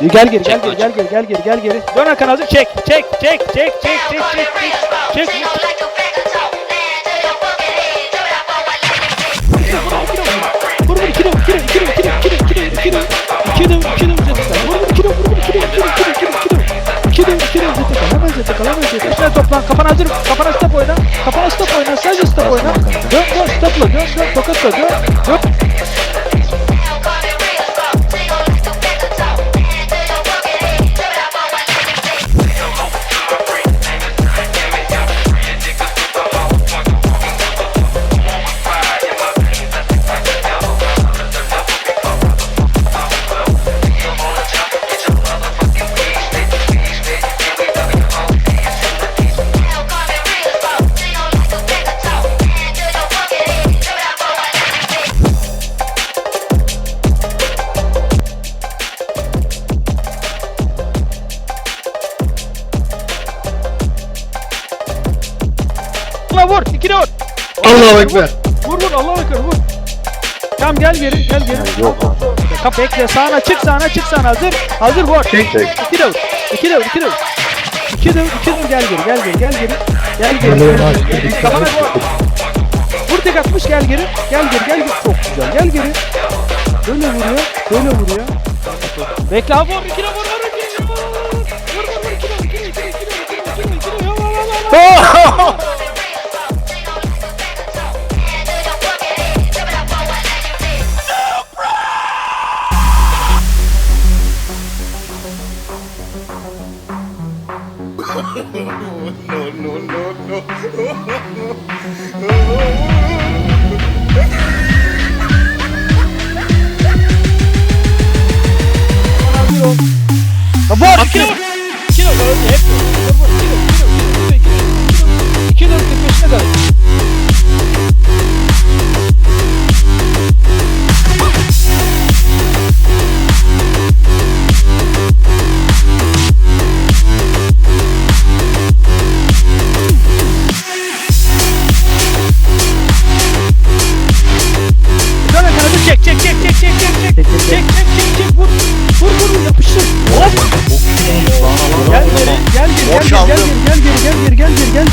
gel geri gel geri gel geri gel geri gel geri. Dön arkana hazır çek çek çek çek çek çek çek çek. Çek. Vur vur kilo kilo kilo kilo kilo kilo kilo kilo kilo zetika. Vur vur kilo vur vur kilo kilo kilo kilo kilo kilo kilo zetika. Hemen zetika hemen zetika. Üstüne toplan kafana hazır kafana stop oyna. Kafana stop oyna sadece stop oyna. Dön dön stopla dön dön tokatla dön dön. Vur vur ikili vur. Allahu Ekber. Vur vur Allah'a ekber vur. Tamam gel geri gel geri. Yok. Kap bekle sağına çık sağına çık sağına hazır. Hazır vur. Çek çek. İki de vur. İki de vur. İki de vur. İki de vur. İki de vur. Gel geri gel geri gel geri. Gel geri. Gel geri. Kafana vur. Vur tek atmış gel geri. Gel geri gel geri. Çok güzel. Gel geri. Böyle vuruyor. Böyle vuruyor. Bekle abi vur. İki de vur. Vur. De vur. Vur vur vur. İki de vur. İki de iki de iki de iki de iki de iki de. Vur, no, no, no, no. Abort! Kill him! Kill him! Hep vur, kill him, kill him, kill him, kill him. İki dörtlük peşine dön. Çek çek çek çek vur vur vur yapıştır hop gel geri gel geri gel geri gel geri gel geri gel geri gel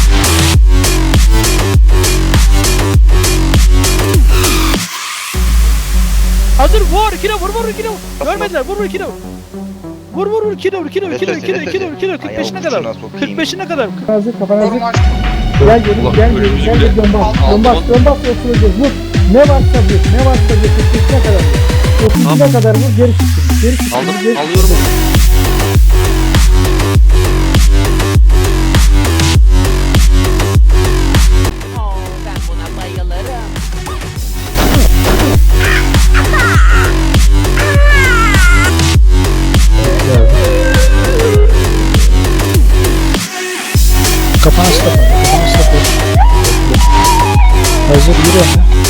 Hazır vur ikine vur vur ikine vur görmediler vur vur ikine vur Vur vur vur ikine vur ikine vur. İkine vur ikine vur ikine vur 45'ine kadar 45'ine kadar Hazır kafana hazır. Gel gelin, Allah, gel gelin, gel gelin, dön bas. Dön bas, dön bas, oturacağız. Vur. Ne varsa vur, ne varsa vur. Kırkına kadar vur. Kırkına kadar vur, geri çıksın. Geri çıksın. Aldım, geri alıyorum. Kapanış kapanış. Hazır yürü.